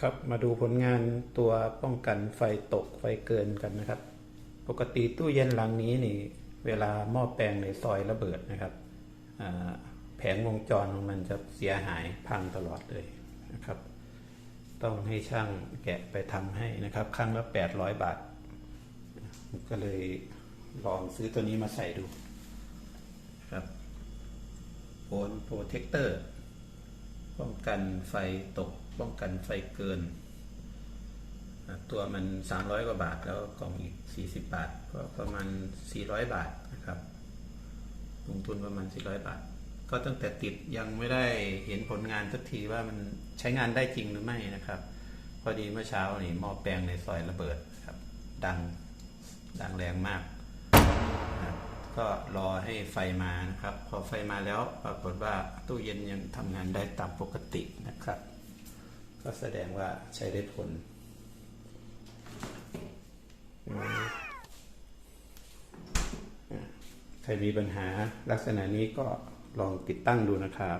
ครับมาดูผลงานตัวป้องกันไฟตกไฟเกินกันนะครับ ปกติตู้เย็นหลังนี้นี่เวลาหม้อแปลงในซอยระเบิดนะครับแผงวงจรของมันจะเสียหายพังตลอดเลยนะครับ ต้องให้ช่างแกะไปทำให้นะครับครั้งละ 800 บาท ก็เลยลองซื้อตัวนี้มาใส่ดูครับโอนโปรเทคเตอร์ ป้องกันไฟตก ป้องกันไฟเกิน ตัวมัน 300 กว่าบาทแล้วกล่องอีก 40 บาท ก็ประมาณ 400 บาทนะครับ ลงทุนประมาณ 400 บาท ก็ตั้งแต่ติดยังไม่ได้เห็นผลงานสักทีว่ามันใช้งานได้จริงหรือไม่นะครับ พอดีเมื่อเช้านี่หม้อแปลงในซอยระเบิดครับ ดังดังแรงมาก ก็รอให้ไฟมานะครับ พอไฟมาแล้วปรากฏว่าตู้เย็นยังทำงานได้ตามปกตินะครับ ก็แสดงว่าใช้ได้ผลใครมีปัญหาลักษณะนี้ก็ลองติดตั้งดูนะครับ